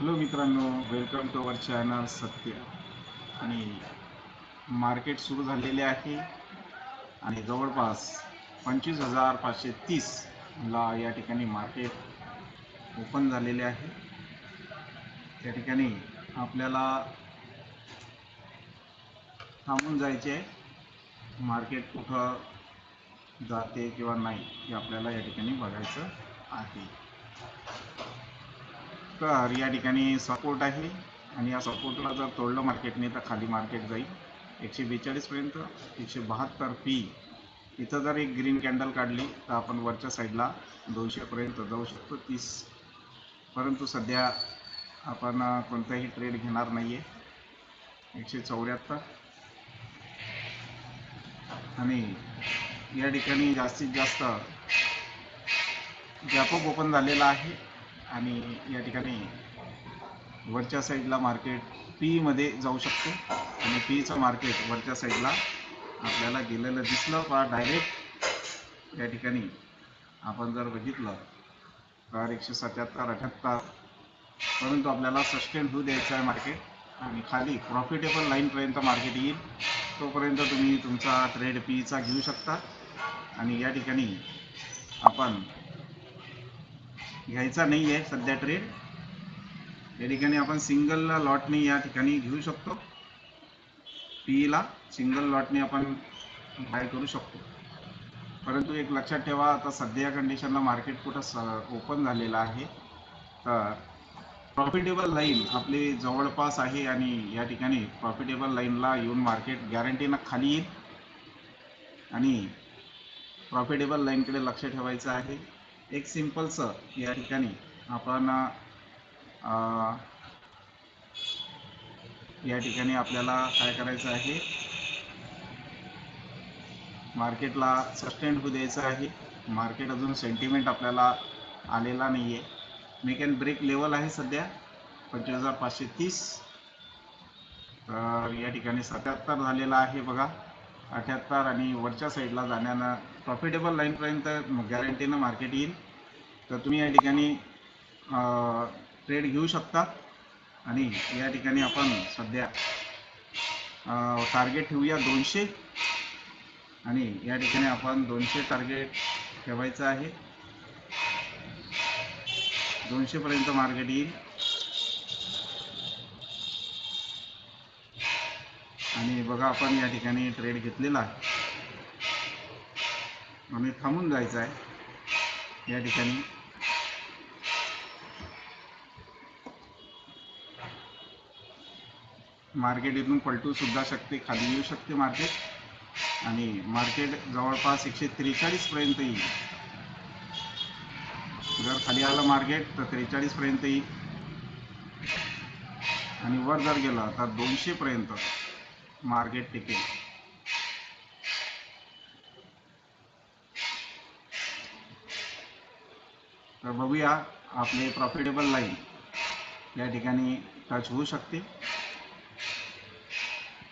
Hello मित्रांनो welcome to our channel सत्य. आणि मार्केट सुरू झालेले आहे. आणि जवळपास पंचवीस हजार पाचशे तीसला या ठिकाणी मार्केट ओपन झालेले आहे. त्या ठिकाणी आपल्याला थांबून जायचे आहे. मार्केट कुठं जाते किंवा नाही हे आपल्याला या ठिकाणी बघायचं आहे. तर या ठिकाणी सपोर्ट आहे. आणि या सपोर्टला जर तोडलं मार्केटने तर खाली मार्केट जाईल. एकशे बेचाळीसपर्यंत एकशे बहात्तर पी इथं जर एक ग्रीन कॅन्डल काढली तर आपण वरच्या साईडला दोनशेपर्यंत जाऊ शकतो तीस. परंतु सध्या आपण कोणताही ट्रेड घेणार नाही आहे एकशे चौऱ्याहत्तर. आणि या ठिकाणी जास्तीत जास्त गॅपअप ओपन झालेला आहे. आणि या ठिकाणी वरच्या साईडला मार्केट पीमध्ये जाऊ शकतो. आणि पीचं मार्केट वरच्या साईडला आपल्याला गेलेलं दिसलं का डायरेक्ट या ठिकाणी आपण जर बघितलं तर एकशे सत्याहत्तर अठ्याहत्तर परंतु आपल्याला सस्टेन होऊ द्यायचं आहे मार्केट आणि खाली प्रॉफिटेबल लाईनपर्यंत मार्केट येईल. तोपर्यंत तुम्ही तुमचा ट्रेड पीचा घेऊ शकता. आणि या ठिकाणी आपण घ्यायचा नाही आहे सध्या ट्रेड या ठिकाणी आपण सिंगल लॉटने या ठिकाणी घेऊ शकतो. पीईला सिंगल लॉटने आपण बाय करू शकतो. परंतु एक लक्षात ठेवा आता सध्या कंडिशनला मार्केट कुठं ओपन झालेलं आहे. तर प्रॉफिटेबल लाईन आपली जवळपास आहे आणि या ठिकाणी प्रॉफिटेबल लाईनला येऊन मार्केट गॅरंटीनं खाली येईल. आणि प्रॉफिटेबल लाईनकडे लक्ष ठेवायचं आहे. एक सिम्पलचं या ठिकाणी आपण या ठिकाणी आपल्याला काय करायचं आहे? मार्केटला सस्टेंड होऊ द्यायचं आहे. मार्केट अजून सेंटिमेंट आपल्याला आलेला नाही आहे मेक अँड ब्रेक लेवल आहे सध्या पंचवीस हजार पाचशे तीस. तर या ठिकाणी सत्याहत्तर झालेला आहे बघा. अठ्याहत्तर आणि वरच्या साईडला जाण्यानं प्रॉफिटेबल लाईनपर्यंत गॅरंटीनं मार्केट येईल. तर तुम्ही या ठिकाणी ट्रेड घेऊ शकता. आणि या ठिकाणी आपण सध्या टार्गेट ठेवूया दोनशे. आणि या ठिकाणी आपण दोनशे टार्गेट ठेवायचं आहे. दोनशेपर्यंत मार्केट येईल. आणि बघा आपण या ठिकाणी ट्रेड घेतलेला आहे. आणि थांबून जायचं आहे. या ठिकाणी. मार्केट इथून पलटू सुद्धा शकते खाली येऊ शकते मार्केट. आणि मार्केट जवळपास एकशे त्रेचाळीस पर्यंत येईल. जर खाली आलं मार्केट तर त्रेचाळीस पर्यंत येईल. आणि वर जर गेलं तर दोनशे पर्यंत मार्केट टिकेल. तर बघूया आपले प्रॉफिटेबल लाईन या ठिकाणी टच होऊ शकते.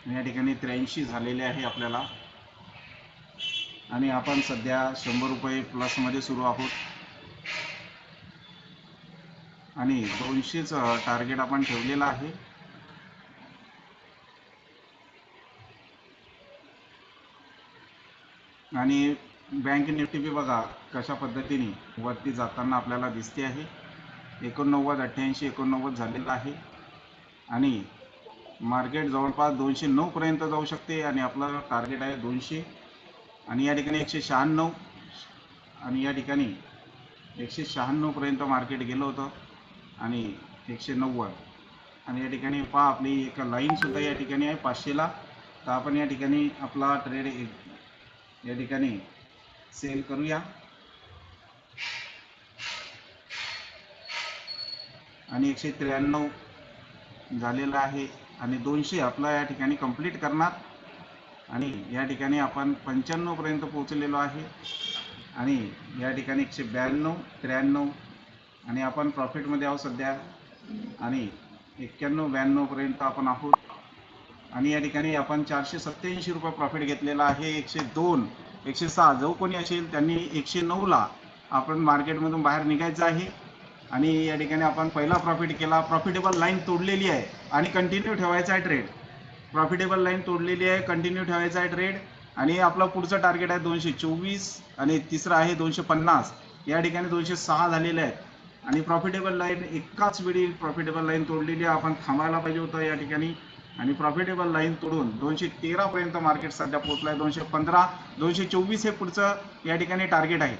या ठिकाणी त्र्याऐंशी झालेले आहे आपल्याला. आणि आपण सध्या शंभर रुपये प्लसमध्ये सुरू आहोत. आणि दोनशेच टार्गेट आपण ठेवलेलं आहे. आणि बँक निफ्टी बी बघा कशा पद्धतीने वरती जाताना आपल्याला दिसते आहे. एकोणनव्वद अठ्ठ्याऐंशी एकोणनव्वद झालेलं आहे. आणि मार्केट जवळपास दोनशे नऊपर्यंत जाऊ शकते आणि आपलं टार्गेट आहे दोनशे. आणि या ठिकाणी एकशे शहाण्णव. आणि या ठिकाणी एकशे शहाण्णवपर्यंत मार्केट गेलं होतं आणि एकशे नव्वद. आणि या ठिकाणी पहा आपली एक लाईनसुद्धा या ठिकाणी आहे पाचशेला. तर आपण या ठिकाणी आपला ट्रेड या ठिकाणी सेल करूया. आणि एकशे त्र्याण्णव झालेलं आहे. आणि दोनशे आपला या ठिकाणी कंप्लीट करणार. आणि या ठिकाणी आपण पंच्याण्णवपर्यंत पोहोचलेलो आहे. आणि या ठिकाणी एकशे ब्याण्णव त्र्याण्णव आणि आपण प्रॉफिटमध्ये आहोत सध्या. आणि एक्क्याण्णव ब्याण्णवपर्यंत आपण आहोत. आणि या ठिकाणी आपण चारशे सत्त्याऐंशी रुपये प्रॉफिट घेतलेला आहे. एकशे दोन एकशे सहा जो कोणी असेल त्यांनी एकशे नऊला आपण मार्केटमधून बाहेर निघायचं आहे. आणि या ठिकाणी आपण पहिला प्रॉफिट केला. प्रॉफिटेबल लाईन तोडलेली आहे आणि कंटिन्यू ठेवायचा आहे ट्रेड प्रॉफिटेबल लाईन तोडलेली आहे कंटिन्यू ठेवायचा आहे ट्रेड आणि आपलं पुढचं टार्गेट आहे दोनशे चोवीस आणि तिसरं आहे दोनशे पन्नास. या ठिकाणी दोनशे सहा झालेले आहेत. आणि प्रॉफिटेबल लाईन एकाच वेळी प्रॉफिटेबल लाईन तोडलेली आहे. आपण थांबायला पाहिजे होतं या ठिकाणी. आणि प्रॉफिटेबल लाईन तोडून दोनशे तेरापर्यंत मार्केट सध्या पोहोचलं आहे दोनशे पंधरा दोनशे चोवीस हे पुढचं या ठिकाणी टार्गेट आहे.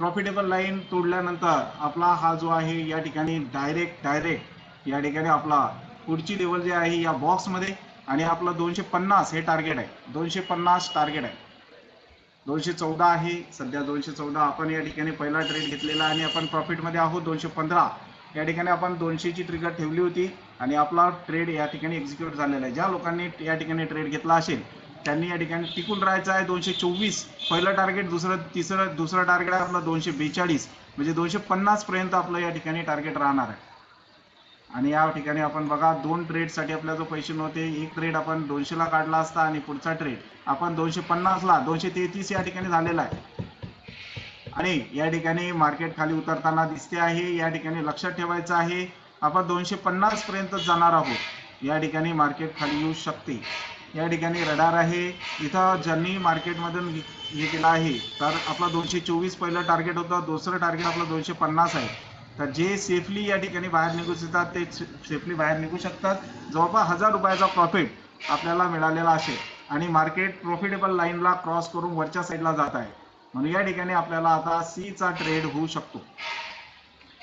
प्रॉफिटेबल लाईन तोडल्यानंतर आपला हा जो आहे या ठिकाणी डायरेक्ट डायरेक्ट या ठिकाणी आपला पुढची लेवल जे आहे या बॉक्समध्ये आणि आपलं दोनशे पन्नास हे टार्गेट आहे. दोनशे पन्नास टार्गेट आहे. दोनशे चौदा आहे. सध्या दोनशे चौदा आपण या ठिकाणी पहिला ट्रेड घेतलेला आणि आपण प्रॉफिटमध्ये आहोत दोनशे पंधरा. या ठिकाणी आपण दोनशेची ट्रिगर ठेवली होती आणि आपला ट्रेड या ठिकाणी एक्झिक्यूट झालेला आहे. ज्या लोकांनी या ठिकाणी ट्रेड घेतला असेल त्यांनी या ठिकाणी टिकून राहायचं आहे. दोनशे चोवीस पहिलं टार्गेट दुसरं तिसरं दुसरं टार्गेट आहे आपलं दोनशे बेचाळीस. म्हणजे दोनशे पन्नास पर्यंत आपलं या ठिकाणी टार्गेट राहणार आहे. आणि या ठिकाणी आपण बघा दोन ट्रेडसाठी आपल्या जो पैसे नव्हते एक ट्रेड आपण दोनशेला काढला असता आणि पुढचा ट्रेड आपण दोनशे पन्नासला दोनशे तेहतीस या ठिकाणी झालेला आहे. आणि या ठिकाणी मार्केट खाली उतरताना दिसते आहे. या ठिकाणी लक्षात ठेवायचं आहे आपण दोनशे पन्नास पर्यंत जाणार आहोत. या ठिकाणी मार्केट खाली येऊ शकते. या ठिकाणी रडार आहे. इथं ज्यांनी मार्केटमधून हे केलं आहे तर आपला दोनशे चोवीस पहिलं टार्गेट होतं दुसरं टार्गेट आपलं दोनशे पन्नास आहे. तर जे सेफली या ठिकाणी बाहेर निघू शकतात ते सेफली बाहेर निघू शकतात. जवळपास हजार रुपयाचा प्रॉफिट आपल्याला मिळालेला असेल. आणि मार्केट प्रॉफिटेबल लाईनला क्रॉस करून वरच्या साईडला जात आहे. म्हणून या ठिकाणी आपल्याला आता सीचा ट्रेड होऊ शकतो.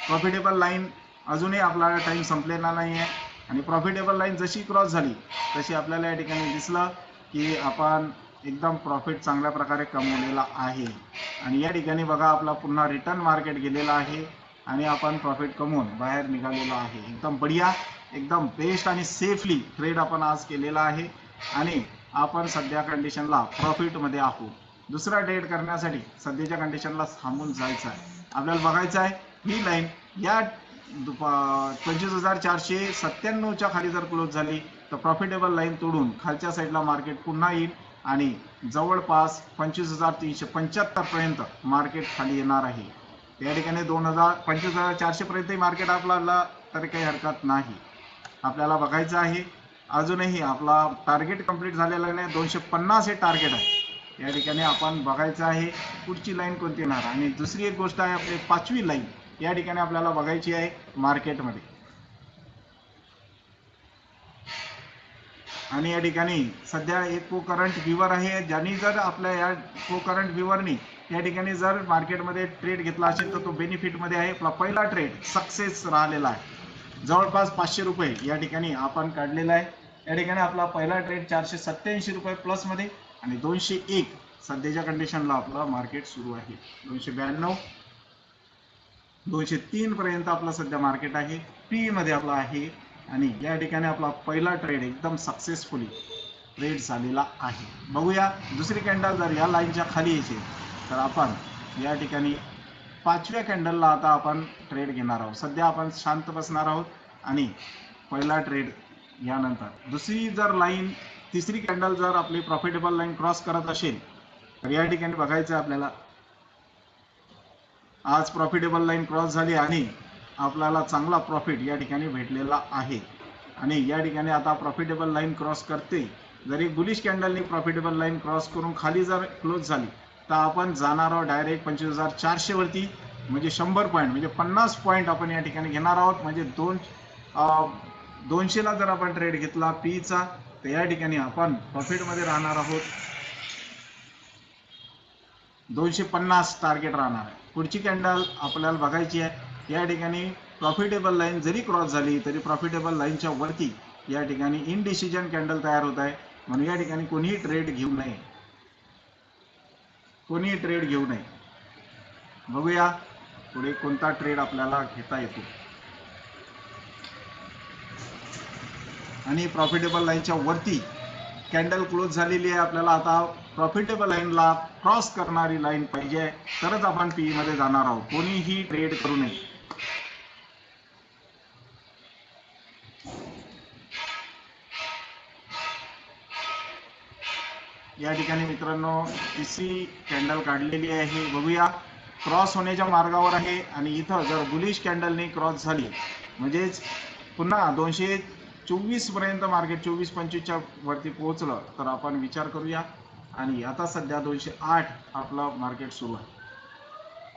प्रॉफिटेबल लाईन अजूनही आपला टाईम संपलेला नाही आहे आणि प्रॉफिटेबल लाईन जशी क्रॉस झाली तशी आपल्याला या ठिकाणी दिसलं की आपण एकदम प्रॉफिट चांगल्या प्रकारे कमवलेला आहे. आणि या ठिकाणी बघा आपला पुन्हा रिटर्न मार्केट गेलेला आहे आणि आपण प्रॉफिट कमवून बाहेर निघालेलो आहे. एकदम बढिया एकदम बेस्ट आणि सेफली ट्रेड आपण आज केलेला आहे आणि आपण सध्या कंडिशनला प्रॉफिटमध्ये आहोत. दुसरा ट्रेड करण्यासाठी सध्याच्या कंडिशनला थांबून जायचं आहे. आपल्याला बघायचं आहे ही लाईन या पंचवीस हजार चारशे सत्त्याण्णवच्या खाली जर क्लोज झाली तर प्रॉफिटेबल लाईन तोडून खालच्या साईडला मार्केट पुन्हा येईल आणि जवळपास पंचवीस हजार तीनशे पंच्याहत्तरपर्यंत मार्केट खाली येणार आहे. या ठिकाणी दोन हजार पंचवीस हजार चारशेपर्यंतही मार्केट आपल्याला तरी काही हरकत नाही. आपल्याला बघायचं आहे अजूनही आपला टार्गेट कंप्लीट झालेला नाही दोनशे पन्नास हे टार्गेट आहे. या ठिकाणी आपण बघायचं आहे पुढची लाईन कोणती येणार? आणि दुसरी एक गोष्ट आहे आपली पाचवी लाईन या ठिकाणी आपल्याला बघायची आहे मार्केटमध्ये. आणि या ठिकाणी सध्या एक को करंट व्ह्यूवर आहे ज्यांनी जर आपल्या या को करंट व्ह्यूवरनी या ठिकाणी जर मार्केटमध्ये ट्रेड घेतला असेल तर तो बेनिफिटमध्ये आहे. आपला पहिला ट्रेड सक्सेस राहिलेला आहे. जवळपास पाचशे रुपये या ठिकाणी आपण काढलेला आहे. या ठिकाणी आपला पहिला ट्रेड चारशे सत्याऐंशी रुपये प्लसमध्ये आणि दोनशे एक सध्याच्या कंडिशनला आपला मार्केट सुरू आहे. दोनशे ब्याण्णव दोनशे तीन पर्यंत आपलं सध्या मार्केट आहे. पी मध्ये आपला आहे. आणि या ठिकाणी आपला पहिला ट्रेड एकदम सक्सेसफुली ट्रेड झालेला आहे. बघूया दुसरी कॅन्डल जर या लाईनच्या खाली यायची तर आपण या ठिकाणी पाचव्या कॅन्डलला आता आपण ट्रेड घेणार आहोत. सध्या आपण शांत बसणार आहोत आणि पहिला ट्रेड यानंतर. दुसरी जर लाईन तिसरी कॅन्डल जर आपली प्रॉफिटेबल लाईन क्रॉस करत असेल तर या ठिकाणी बघायचं आहे आपल्याला आज प्रॉफिटेबल लाईन क्रॉस झाली आणि आपल्याला चांगला प्रॉफिट या ठिकाणी भेटलेला आहे. आणि या ठिकाणी आता प्रॉफिटेबल लाईन क्रॉस करते. जरी बुलिश कॅन्डलनी प्रॉफिटेबल लाईन क्रॉस करून खाली जर क्लोज झाली तर आपण जाणार आहोत डायरेक्ट पंचवीस हजार चारशेवरती म्हणजे शंभर पॉईंट म्हणजे पन्नास पॉईंट आपण या ठिकाणी घेणार आहोत. म्हणजे दोन दोनशेला जर आपण ट्रेड घेतला पीचा तर या ठिकाणी आपण प्रॉफिटमध्ये राहणार आहोत. दोनशे पन्नास टार्गेट राहणार आहे. पुढची कॅन्डल आपल्याला बघायची आहे. या ठिकाणी प्रॉफिटेबल लाईन जरी क्रॉस झाली तरी प्रॉफिटेबल लाईनच्या वरती या ठिकाणी इनडिसिजन कॅन्डल तयार होत आहे. म्हणून या ठिकाणी कोणीही ट्रेड घेऊ नये. कोणीही ट्रेड घेऊ नये. बघूया पुढे कोणता ट्रेड आपल्याला घेता येतो. आणि प्रॉफिटेबल लाईनच्या वरती कॅन्डल क्लोज झालेली आहे. आपल्याला आता प्रॉफिटेबल लाईनला क्रॉस करणारी लाईन पाहिजे. तरच आपण पी मध्ये जाणार आहोत. कोणीही ट्रेड करू नये. या ठिकाणी मित्रांनो तिसरी कॅन्डल काढलेली आहे. बघूया. क्रॉस होण्याच्या मार्गावर आहे. आणि इथं जर बुलिश कॅन्डलने क्रॉस झाली म्हणजेच पुन्हा दोनशे चोवीसपर्यंत मार्केट चोवीस पंचवीसच्या वरती पोहोचलं तर आपण विचार करूया. आणि आता सध्या दोनशे आठ आपलं मार्केट सुरू आहे.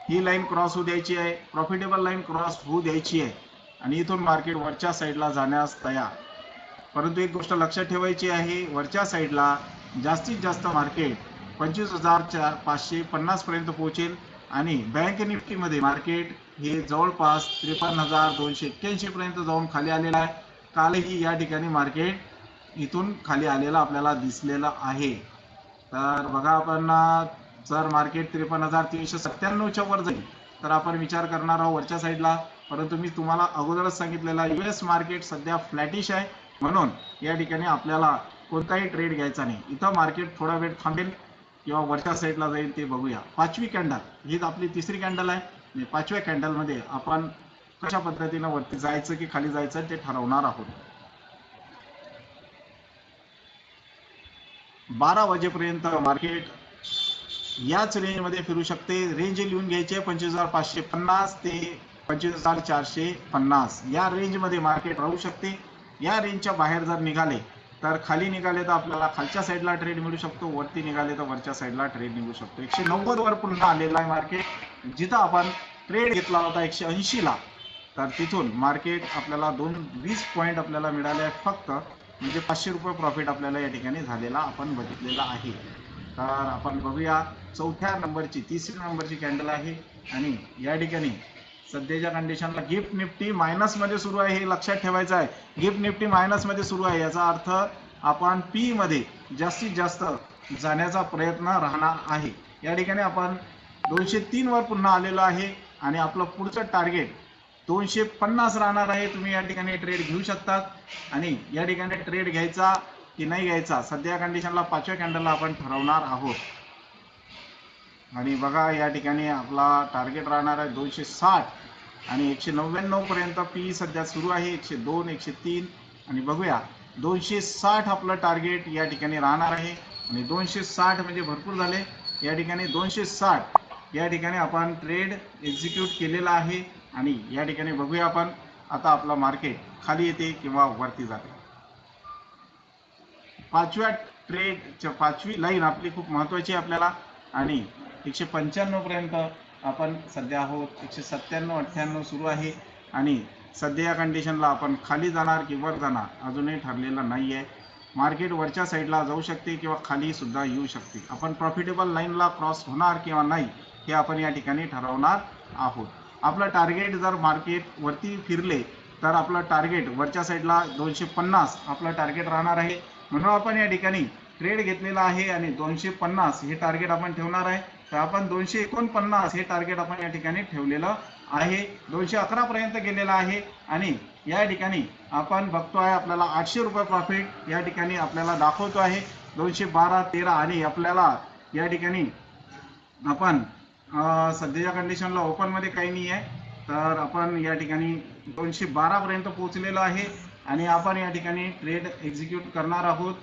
ही लाईन क्रॉस होऊ द्यायची आहे प्रॉफिटेबल लाईन क्रॉस होऊ द्यायची आहे. आणि इथून मार्केट वरच्या साईडला जाण्यास तयार. परंतु एक गोष्ट लक्षात ठेवायची आहे वरच्या साईडला जास्तीत जास्त मार्केट पंचवीस हजार चार पाचशे पन्नासपर्यंत पोहोचेल. आणि बँक निफ्टीमध्ये मार्केट हे जवळपास त्रेपन्न हजार दोनशे एक्क्याऐंशीपर्यंत जाऊन खाली आलेलं आहे. कालही या ठिकाणी मार्केट इथून खाली आलेलं आपल्याला दिसलेलं आहे. तर बघा आपण जर मार्केट त्रेपन्न हजार तीनशे सत्त्याण्णवच्या वर जाईल तर आपण विचार करणार आहोत वरच्या साईडला. परंतु मी तुम्हाला अगोदरच सांगितलेला यू एस मार्केट सध्या फ्लॅटिश आहे. म्हणून या ठिकाणी आपल्याला कोणताही ट्रेड घ्यायचा नाही. इथं मार्केट थोडा वेळ थांबेल किंवा वरच्या साईडला जाईल ते बघूया. पाचवी कॅन्डल हीच आपली तिसरी कॅन्डल आहे. पाचव्या कॅन्डलमध्ये आपण कशा पद्धतीनं वरती जायचं की खाली जायचं ते ठरवणार आहोत. बारा वाजेपर्यंत मार्केट याच रेंजमध्ये फिरू शकते. रेंज लिहून घ्यायचे पंचवीस हजार पाचशे पन्नास ते पंचवीस हजार चारशे पन्नास. या रेंजमध्ये मार्केट राहू शकते. या रेंजच्या बाहेर जर निघाले तर खाली निघाले तर आपल्याला खालच्या साईडला ट्रेड मिळू शकतो. वरती निघाले तर वरच्या साईडला ट्रेड निघू शकतो. एकशे नव्वद वर पुन्हा आलेला आहे मार्केट जिथं आपण ट्रेड घेतला होता एकशे ऐंशीला तर तिथून मार्केट आपल्याला दोन वीस पॉईंट आपल्याला मिळाले आहे फक्त. म्हणजे पाचशे रुपये प्रॉफिट आपल्याला या ठिकाणी झालेला आपण बघितलेला आहे. तर आपण बघूया चौथ्या नंबरची तिसऱ्या नंबरची कॅन्डल आहे. आणि या ठिकाणी सध्याच्या कंडिशनला गिफ्ट निफ्टी मायनसमध्ये सुरू आहे हे लक्षात ठेवायचं आहे. गिफ्ट निफ्टी मायनसमध्ये सुरू आहे. याचा अर्थ आपण पीमध्ये जास्तीत जास्त जाण्याचा प्रयत्न राहणार आहे. या ठिकाणी आपण दोनशे तीनवर पुन्हा आलेलो आहे. आणि आपलं पुढचं टार्गेट दोनशे पन्नास राहणार आहे. तुम्ही या ठिकाणी ट्रेड घेऊ शकतात. आणि या ठिकाणी ट्रेड घ्यायचा की नाही घ्यायचा सध्या कंडिशनला पाचव्या कॅन्डलला आपण ठरवणार आहोत. आणि बघा या ठिकाणी आपला टार्गेट राहणार आहे दोनशे साठ आणि एकशे नव्याण्णव पर्यंत पी सध्या सुरू आहे एकशे दोन एकशे तीन. आणि बघूया दोनशे साठ आपलं टार्गेट या ठिकाणी राहणार आहे. आणि दोनशे साठ म्हणजे भरपूर झाले. या ठिकाणी दोनशे साठ या ठिकाणी आपण ट्रेड एक्झिक्यूट केलेला आहे. आणि या ठिकाणी बघूया आपण. आता आपला मार्केट खाली येते किंवा वरती जाते. पाचव्या ट्रेड पाचवी लाईन आपली खूप महत्वाची आहे आपल्याला. आणि एकशे पंच्याण्णव पर्यंत आपण सध्या आहोत. एकशे सत्त्याण्णव अठ्ठ्याण्णव सुरू आहे. आणि सध्या या कंडिशनला आपण खाली जाणार की वर जाणार अजूनही ठरलेलं नाही आहे मार्केट वरच्या साईडला जाऊ शकते किंवा खाली सुद्धा येऊ शकते. आपण प्रॉफिटेबल लाईनला क्रॉस होणार किंवा नाही हे आपण या ठिकाणी ठरवणार आहोत. आपलं टार्गेट जर मार्केट वरती फिरले तर आपलं टार्गेट वरच्या साईडला दोनशे पन्नास आपलं टार्गेट राहणार आहे. म्हणून आपण या ठिकाणी ट्रेड घेतलेला आहे आणि दोनशे पन्नास हे टार्गेट आपण ठेवणार आहे. तर आपण दोनशे एकोणपन्नास हे टार्गेट आपण या ठिकाणी ठेवलेलं आहे. दोनशे अकरापर्यंत गेलेलं आहे आणि या ठिकाणी आपण बघतो आहे आपल्याला आठशे रुपये प्रॉफिट या ठिकाणी आपल्याला दाखवतो आहे. दोनशे बारा तेरा आणि आपल्याला या ठिकाणी आपण सध्याच्या कंडिशनला ओपनमध्ये काही नाही आहे. तर आपण या ठिकाणी दोनशे बारा पर्यंत पोहोचलेलो आहे आणि आपण या ठिकाणी ट्रेड एक्झिक्यूट करणार आहोत.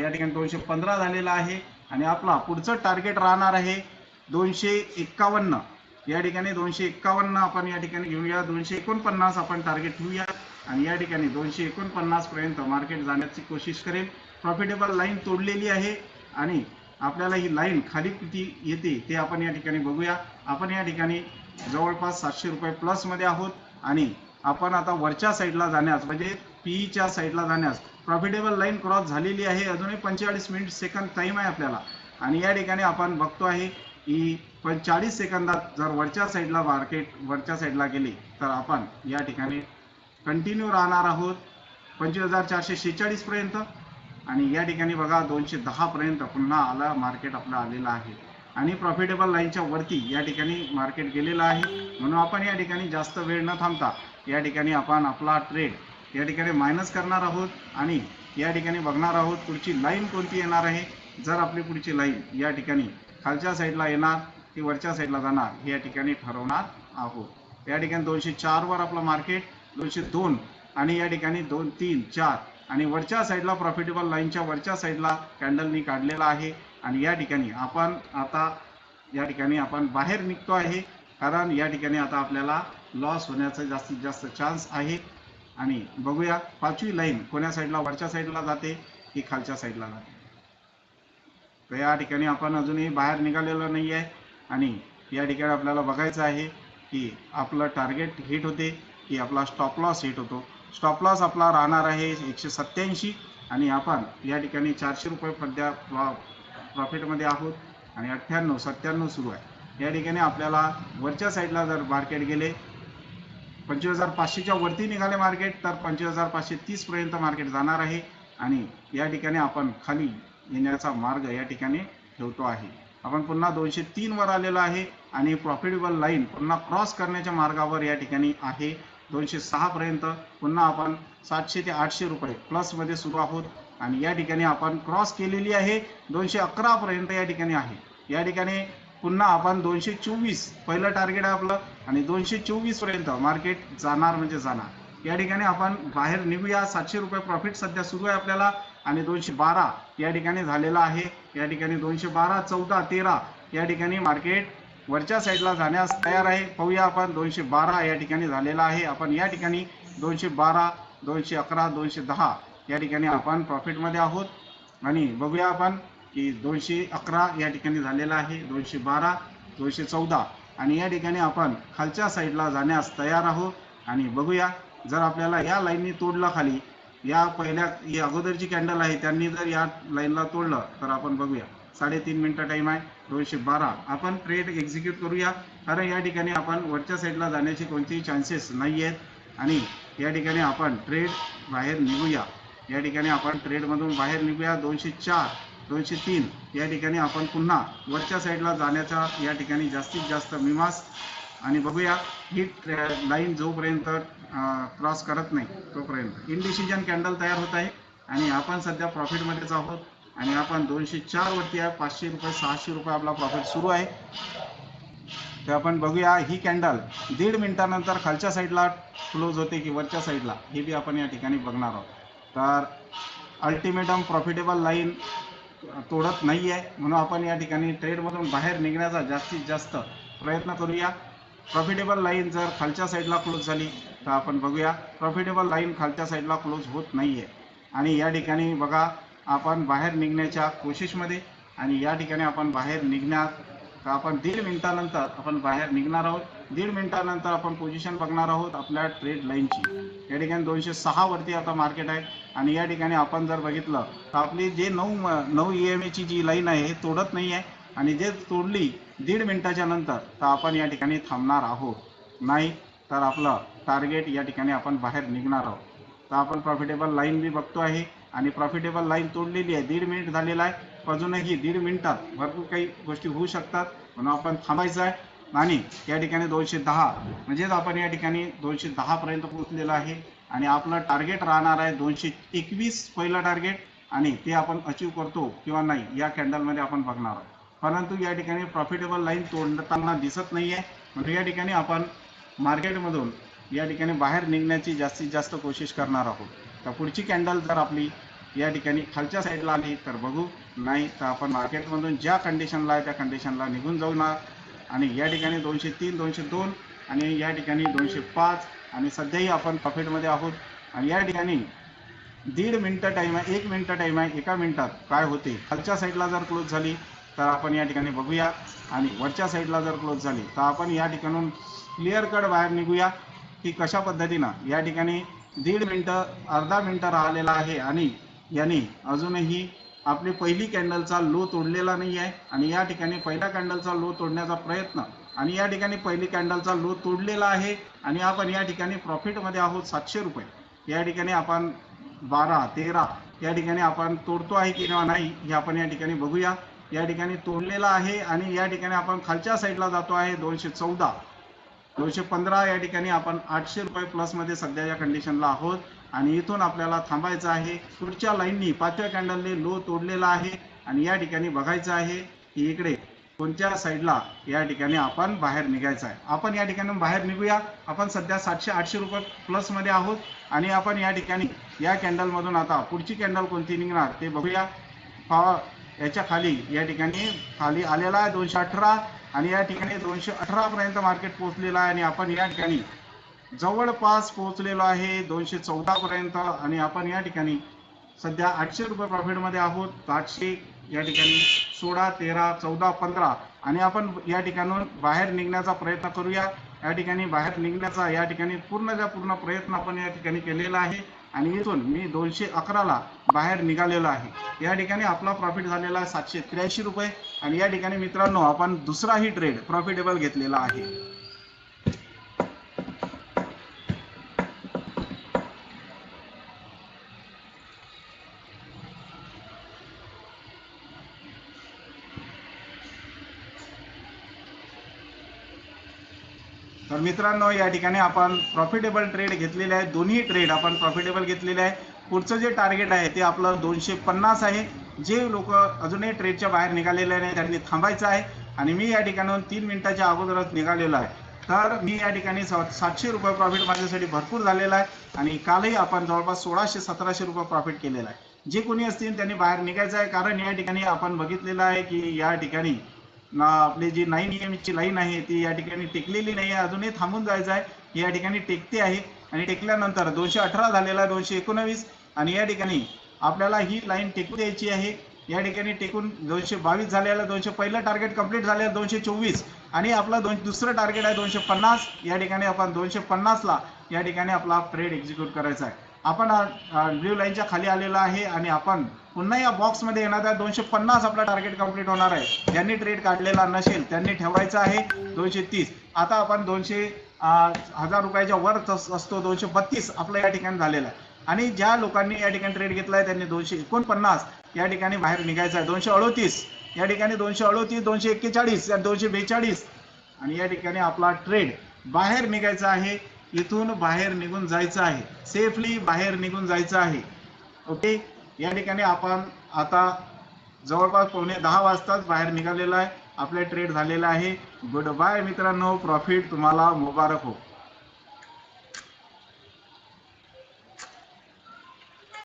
या ठिकाणी दोनशे पंधरा झालेला आहे आणि आपला पुढचं टार्गेट राहणार आहे दोनशे एक्कावन्न. या ठिकाणी दोनशे एक्कावन्न आपण या ठिकाणी घेऊया. दोनशे एकोणपन्नास आपण टार्गेट ठेवूया आणि या ठिकाणी दोनशे एकोणपन्नासपर्यंत मार्केट जाण्याची कोशिश करेल. प्रॉफिटेबल लाईन तोडलेली आहे आणि आपल्याला ही लाईन खाली किती येते ते आपण या ठिकाणी बघूया. आपण या ठिकाणी जवळपास सातशे रुपये प्लसमध्ये आहोत आणि आपण आता वरच्या साईडला जाण्यास म्हणजे पीईच्या साईडला जाण्यास प्रॉफिटेबल लाईन क्रॉस झालेली आहे. अजूनही पंचेचाळीस मिनिट सेकंद टाईम आहे आपल्याला. आणि या ठिकाणी आपण बघतो आहे की पण चाळीस सेकंदात जर वरच्या साईडला मार्केट वरच्या साईडला गेले तर आपण या ठिकाणी कंटिन्यू राहणार आहोत. पंचवीस हजार चारशे शेहेचाळीसपर्यंत आणि या ठिकाणी बघा दोनशे दहा पर्यंत पुन्हा आला मार्केट आपलं आलेलं आहे आणि प्रॉफिटेबल लाईनच्या वरती या ठिकाणी मार्केट गेलेलं आहे म्हणून आपण या ठिकाणी जास्त वेळ न थांबता या ठिकाणी आपण आपला ट्रेड या ठिकाणी मायनस करणार आहोत आणि या ठिकाणी बघणार आहोत पुढची लाईन कोणती येणार आहे जर आपली पुढची लाईन या ठिकाणी खालच्या साईडला येणार की वरच्या साईडला जाणार हे या ठिकाणी ठरवणार आहोत या ठिकाणी दोनशे चारवर आपलं मार्केट दोनशे दोन आणि या ठिकाणी दोन तीन चार आणि वरच्या साईडला प्रॉफिटेबल लाईनच्या वरच्या साईडला कॅन्डलनी काढलेला आहे. आणि या ठिकाणी आपण आता या ठिकाणी आपण बाहेर निघतो आहे. कारण या ठिकाणी आता आपल्याला लॉस होण्याचा जास्तीत जास्त चान्स आहे. आणि बघूया पाचवी लाईन कोण्या साईडला? वरच्या साईडला जाते की खालच्या साईडला जाते? तर या ठिकाणी आपण अजूनही बाहेर निघालेलो नाही आहे आणि या ठिकाणी आपल्याला बघायचं आहे की आपलं टार्गेट हिट होते की आपला स्टॉप लॉस हिट होतो. स्टॉप लॉस आपला राहणार आहे एकशे सत्त्याऐंशी आणि आपण या ठिकाणी चारशे रुपये सध्या प्रॉ प्रॉफिटमध्ये आहोत आणि अठ्ठ्याण्णव सत्त्याण्णव सुरू आहे. या ठिकाणी आपल्याला वरच्या साईडला जर मार्केट गेले पंचवीस हजार पाचशेच्या वरती निघाले मार्केट तर पंचवीस हजार पाचशे तीसपर्यंत मार्केट जाणार आहे आणि या ठिकाणी आपण खाली येण्याचा मार्ग या ठिकाणी ठेवतो आहे. आपण पुन्हा दोनशे तीनवर आलेलो आहे आणि प्रॉफिटेबल लाईन पुन्हा क्रॉस करण्याच्या मार्गावर या ठिकाणी आहे. दोनशे सहापर्यंत पुन्हा आपण सातशे ते आठशे रुपये प्लसमध्ये सुरू आहोत. आणि या ठिकाणी आपण क्रॉस केलेली आहे. दोनशे अकरापर्यंत या ठिकाणी आहे. या ठिकाणी पुन्हा आपण दोनशे चोवीस पहिलं टार्गेट आहे आपलं. आणि दोनशे चोवीसपर्यंत मार्केट जाणार म्हणजे जाणार. या ठिकाणी आपण बाहेर निघूया. सातशे रुपये प्रॉफिट सध्या सुरू आहे आपल्याला. आणि दोनशे बारा या ठिकाणी झालेला आहे. या ठिकाणी दोनशे बारा चौदा तेरा या ठिकाणी मार्केट वरच्या साईडला जाण्यास तयार आहे. पाहूया आपण दोनशे बारा या ठिकाणी झालेला आहे. आपण या ठिकाणी दोनशे बारा दोनशे अकरा दोनशे दहा या ठिकाणी आपण प्रॉफिटमध्ये आहोत. आणि बघूया आपण की दोनशे अकरा या ठिकाणी झालेला आहे दोनशे बारा दोनशे चौदा. आणि या ठिकाणी आपण खालच्या साईडला जाण्यास तयार आहोत. आणि बघूया जर आपल्याला या लाईननी तोडलं खाली या पहिल्या अगोदरची कॅन्डल आहे त्यांनी जर या लाईनला तोडलं तर आपण बघूया. साडेतीन मिनटं टाईम आहे दोनशे बारा. आपण ट्रेड एक्झिक्यूट करूया. कारण या ठिकाणी आपण वरच्या साईडला जाण्याचे कोणतेही चान्सेस नाही आहेत. आणि या ठिकाणी आपण ट्रेड बाहेर निघूया. या ठिकाणी आपण ट्रेडमधून बाहेर निघूया. दोनशे चार दोनशे तीन. या ठिकाणी आपण पुन्हा वरच्या साईडला जाण्याचा या ठिकाणी जास्तीत जास्त मिमास. आणि बघूया ही लाईन जोपर्यंत क्रॉस करत नाही तोपर्यंत. इनडिसिजन कॅन्डल तयार होत आहे. आणि आपण सध्या प्रॉफिटमध्येच आहोत. आणि आपण दोनशे चार वरती आहे. पाचशे रुपये सहाशे रुपये आपला प्रॉफिट सुरू आहे. तर आपण बघूया ही कॅन्डल दीड मिनिटानंतर खालच्या साईडला क्लोज होते की वरच्या साईडला हे बी आपण या ठिकाणी बघणार आहोत. तर अल्टिमेटम प्रॉफिटेबल लाईन तोडत नाही आहे म्हणून आपण या ठिकाणी ट्रेडमधून बाहेर निघण्याचा जास्तीत जास्त प्रयत्न करूया. प्रॉफिटेबल लाईन जर खालच्या साईडला क्लोज झाली तर आपण बघूया. प्रॉफिटेबल लाईन खालच्या साईडला क्लोज होत नाही आहे आणि या ठिकाणी बघा आपण बाहेर निघण्याच्या कोशिशमध्ये आणि या ठिकाणी आपण बाहेर निघण्यात तर आपण दीड मिनिटानंतर आपण बाहेर निघणार आहोत. दीड मिनिटानंतर आपण पोझिशन बघणार आहोत आपल्या ट्रेड लाईनची या ठिकाणी दोनशे सहावरती आता मार्केट आहे. आणि या ठिकाणी आपण जर बघितलं तर आपली जे नऊ म- नऊ ई एम एची जी लाईन आहे हे तोडत नाही आहे. आणि जे तोडली दीड मिनिटाच्या नंतर तर आपण या ठिकाणी थांबणार आहोत. नाही तर आपलं टार्गेट या ठिकाणी आपण बाहेर निघणार आहोत. तर आपण प्रॉफिटेबल लाईन बी बघतो आहे. आणि प्रॉफिटेबल लाईन तोडलेली आहे. दीड मिनिट झालेला आहे. अजूनही दीड मिनिटात भरपूर काही गोष्टी होऊ शकतात. म्हणून आपण थांबायचं आहे आणि या ठिकाणी दोनशे दहा म्हणजेच आपण या ठिकाणी दोनशे दहापर्यंत पोहोचलेलं आहे. आणि आपलं टार्गेट राहणार आहे दोनशे एकवीस पहिलं टार्गेट आणि ते आपण अचीव करतो किंवा नाही या कॅन्डलमध्ये आपण बघणार आहोत. परंतु या ठिकाणी प्रॉफिटेबल लाईन तोडताना दिसत नाही आहे म्हणून या ठिकाणी आपण मार्केटमधून या ठिकाणी बाहेर निघण्याची जास्तीत जास्त कोशिश करणार आहोत. तर पुढची कॅन्डल जर आपली या ठिकाणी खालच्या साईडला आली तर बघू. नाही तर आपण मार्केटमधून ज्या कंडिशनला आहे त्या कंडिशनला निघून जाऊणार आणि या ठिकाणी दोनशे तीन दोनशे दोन आणि या ठिकाणी दोनशे पाच. आणि सध्याही आपण प्रॉफिटमध्ये आहोत. आणि या ठिकाणी दीड मिनटं टाईम आहे एक मिनटं टाईम आहे एका मिनटात काय होते? खालच्या साईडला जर क्लोज झाली तर आपण या ठिकाणी बघूया. आणि वरच्या साईडला जर क्लोज झाली तर आपण या ठिकाणून क्लिअर कट बाहेर निघूया की कशा पद्धतीनं? या ठिकाणी दीड मिनटं अर्धा मिनटं राहिलेला आहे. आणि याने अजूनही आपली पहिली कॅन्डलचा लो तोडलेला नाही आहे आणि या ठिकाणी पहिल्या कॅन्डलचा लो तोडण्याचा प्रयत्न आणि या ठिकाणी पहिली कॅन्डलचा लो तोडलेला आहे आणि आपण या ठिकाणी प्रॉफिटमध्ये आहोत सातशे रुपये. या ठिकाणी आपण बारा तेरा या ठिकाणी आपण तोडतो आहे की किंवा नाही हे आपण या ठिकाणी बघूया. या ठिकाणी तोडलेला आहे आणि या ठिकाणी आपण खालच्या साईडला जातो आहे दोनशे चौदा. दोनशे पंधरा या ठिकाणी आपण आठशे रुपये प्लसमध्ये सध्या या कंडिशनला आहोत. आणि इथून आपल्याला थांबायचं आहे. पुढच्या लाईननी पाचव्या कॅन्डलने लो तोडलेला आहे. आणि या ठिकाणी बघायचं आहे की इकडे कोणत्या साईडला या ठिकाणी आपण बाहेर निघायचं आहे. आपण या ठिकाणी बाहेर निघूया. आपण सध्या सातशे आठशे रुपये प्लसमध्ये आहोत. आणि आपण या ठिकाणी या कॅन्डलमधून आता पुढची कॅन्डल कोणती निघणार ते बघूया. याच्या खाली या ठिकाणी खाली आलेला आहे दोनशे अठरा. आणि या ठिकाणी दोनशे अठरा पर्यंत मार्केट पोहोचलेलं आहे आणि आपण या ठिकाणी जवळपास पोहोचलेलो आहे दोनशे चौदा पर्यंत आणि आपण या ठिकाणी सध्या आठशे रुपये प्रॉफिटमध्ये आहोत. आठशे या ठिकाणी सोळा तेरा चौदा पंधरा आणि आपण या ठिकाणून बाहेर निघण्याचा प्रयत्न करूया. या ठिकाणी बाहेर निघण्याचा या ठिकाणी पूर्णच्या पूर्ण प्रयत्न आपण या ठिकाणी केलेला आहे. आणि इथून मी दोनशे अकराला बाहेर निघालेलो आहे. या ठिकाणी आपला प्रॉफिट झालेला आहे सातशे त्र्याऐंशी रुपये. आणि या ठिकाणी मित्रांनो आपण दुसराही ट्रेड प्रॉफिटेबल घेतलेला आहे. मित्रांनो या ठिकाणी आपण प्रॉफिटेबल ट्रेड घेतलेले आहे. दोन्ही ट्रेड आपण प्रॉफिटेबल घेतलेले आहे. पुढचं जे टार्गेट आहे ते आपलं दोनशे पन्नास आहे. जे लोक अजूनही ट्रेडच्या बाहेर निघालेले नाही त्यांनी थांबायचं आहे. आणि मी या ठिकाणाहून तीन मिनिटाच्या अगोदरच निघालेलो आहे. तर मी या ठिकाणी सातशे रुपये प्रॉफिट माझ्यासाठी भरपूर झालेला आहे. आणि कालही आपण जवळपास सोळाशे सतराशे रुपये प्रॉफिट केलेला आहे. जे कोणी असतील त्यांनी बाहेर निघायचं आहे. कारण या ठिकाणी आपण बघितलेलं आहे की या ठिकाणी ना आपली जी नाईन ई ची लाईन आहे ती या ठिकाणी टेकलेली नाही आहे अजूनही थांबून जायचं आहे. या ठिकाणी टेकते आहे. आणि टेकल्यानंतर दोनशे अठरा झालेला दोनशे एकोणावीस. आणि या ठिकाणी आपल्याला ही लाईन टेकू द्यायची आहे. या ठिकाणी टेकून दोनशे बावीस झालेला दोनशे पहिलं टार्गेट कंप्लीट झालेलं दोनशे चोवीस. आणि आपलं दोन दुसरं टार्गेट आहे दोनशे पन्नास. या ठिकाणी आपण दोनशे पन्नासला या ठिकाणी आपला ट्रेड एक्झिक्यूट करायचा आहे. आपण ब्ल्यू लाईनच्या खाली आलेला आहे आणि आपण पुन्हा या बॉक्समध्ये येणार आहे दोनशे पन्नास आपला टार्गेट कंप्लीट होणार आहे. ज्यांनी ट्रेड काढलेला नसेल त्यांनी ठेवायचा आहे दोनशे तीस. आता आपण दोनशे हजार रुपयाच्या वर असतो दोनशे बत्तीस आपलं या ठिकाणी झालेला आहे. आणि ज्या लोकांनी या ठिकाणी ट्रेड घेतला आहे त्यांनी दोनशे एकोणपन्नास या ठिकाणी बाहेर निघायचं आहे. दोनशे अडोतीस. या ठिकाणी दोनशे अडोतीस दोनशे एक्केचाळीस दोनशे बेचाळीस. आणि या ठिकाणी आपला ट्रेड बाहेर निघायचा आहे. इथून बाहेर निघून जायचं आहे. सेफली बाहेर निघून जायचं आहे. ओके या ठिकाणी आपण आता जवळपास पावणे दहा वाजताच बाहेर निघालेला आहे. आपले ट्रेड झालेला आहे. गुड बाय मित्रांनो. प्रॉफिट तुम्हाला मुबारक हो.